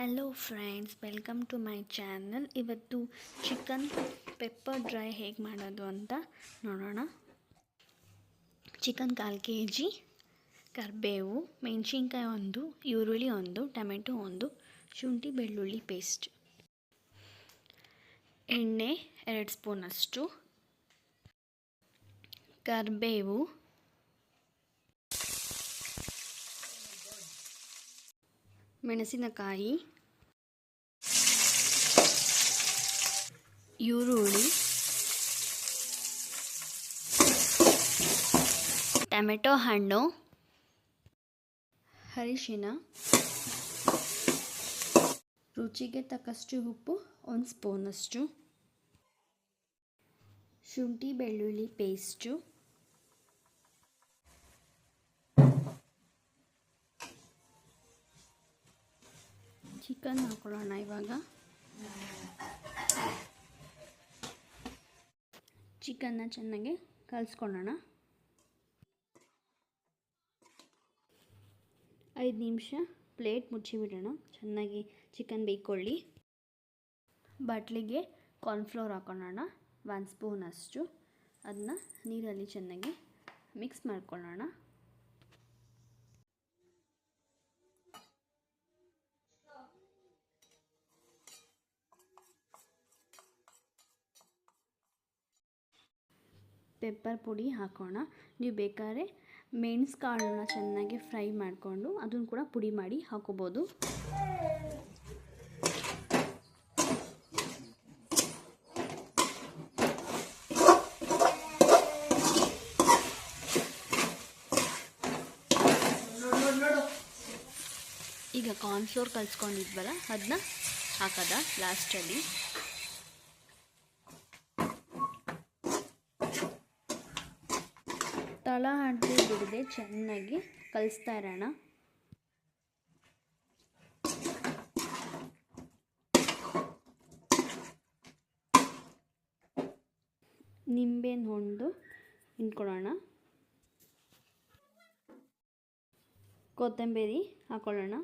Hello friends welcome to my channel ಇವತ್ತು chicken pepper dry ಹೇಗೆ ಮಾಡೋದು ಅಂತ ನೋಡೋಣ. ಚಿಕನ್ ಕಾಲು ಕೆ ಜಿ ಕರಿಬೇವು, ಮೆಣಸಿನ್ಕಾಯಿ ಒಂದು, ಈರುಳ್ಳಿ ಒಂದು, ಟೊಮೆಟೊ ಒಂದು, ಶುಂಠಿ ಬೆಳ್ಳುಳ್ಳಿ ಪೇಸ್ಟ್ ಎಣ್ಣೆ ಎರಡು ಸ್ಪೂನಷ್ಟು. ಕರಿಬೇವು ಮೆಣಸಿನಕಾಯಿ ಈರುಳ್ಳಿ ಟೊಮೆಟೊ ಹಣ್ಣು ಅರಿಶಿನ ರುಚಿಗೆ ತಕ್ಕಷ್ಟು ಉಪ್ಪು ಒಂದು ಸ್ಪೂನಷ್ಟು ಶುಂಠಿ ಬೆಳ್ಳುಳ್ಳಿ ಪೇಸ್ಟು ಚಿಕನ್ ಹಾಕೊಳ್ಳೋಣ ಇವಾಗ. ಚಿಕನ್ನ ಚೆನ್ನಾಗಿ ಕಲಿಸ್ಕೊಳ್ಳೋಣ. ಐದು ನಿಮಿಷ ಪ್ಲೇಟ್ ಮುಚ್ಚಿಬಿಡೋಣ. ಚೆನ್ನಾಗಿ ಚಿಕನ್ ಬೇಯ್ಕೊಳ್ಳಿ. ಬಟ್ಲಿಗೆ ಕಾರ್ನ್ಫ್ಲೋರ್ ಹಾಕೊಳ್ಳೋಣ. ಸ್ಪೂನ್ ಅಷ್ಟು ಅದನ್ನ ನೀರಲ್ಲಿ ಚೆನ್ನಾಗಿ ಮಿಕ್ಸ್ ಮಾಡ್ಕೊಳ್ಳೋಣ. ಪೆಪ್ಪರ್ ಪುಡಿ ಹಾಕೋಣ. ನೀವು ಬೇಕಾದ್ರೆ ಮೆಣಸು ಕಾಳನ್ನ ಚೆನ್ನಾಗಿ ಫ್ರೈ ಮಾಡಿಕೊಂಡು ಅದನ್ನು ಕೂಡ ಪುಡಿ ಮಾಡಿ ಹಾಕೋಬೋದು. ಈಗ ಕಾರ್ನ್ಫ್ಲೋರ್ ಕಲಿಸ್ಕೊಂಡಿದ್ವಲ್ಲ ಅದನ್ನ ಹಾಕೋದ ಲಾಸ್ಟಲ್ಲಿ ತಳ ಹಣ್ಣು ಬಿಡದೆ ಚೆನ್ನಾಗಿ ಕಲಿಸ್ತಾ ಇರೋಣ ನಿಂಬೆನ ಹೊಂದು ಹಿಂಡ್ಕೊಳ್ಳೋಣ ಕೊತ್ತಂಬರಿ ಹಾಕೊಳ್ಳೋಣ.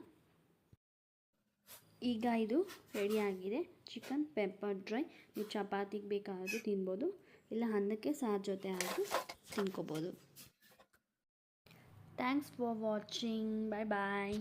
ಈಗ ಇದು ರೆಡಿಯಾಗಿದೆ ಚಿಕನ್ ಪೆಪ್ಪರ್ ಡ್ರೈ ನೀವು ಚಪಾತಿಗೆ ಬೇಕಾದರೂ ತಿನ್ಬೋದು. ಇಲ್ಲ ಅನ್ನಕ್ಕೆ ಸಾರು ಜೊತೆ ಹಾಕಿ ತಿನ್ಕೋಬೋದು. Thanks for watching bye bye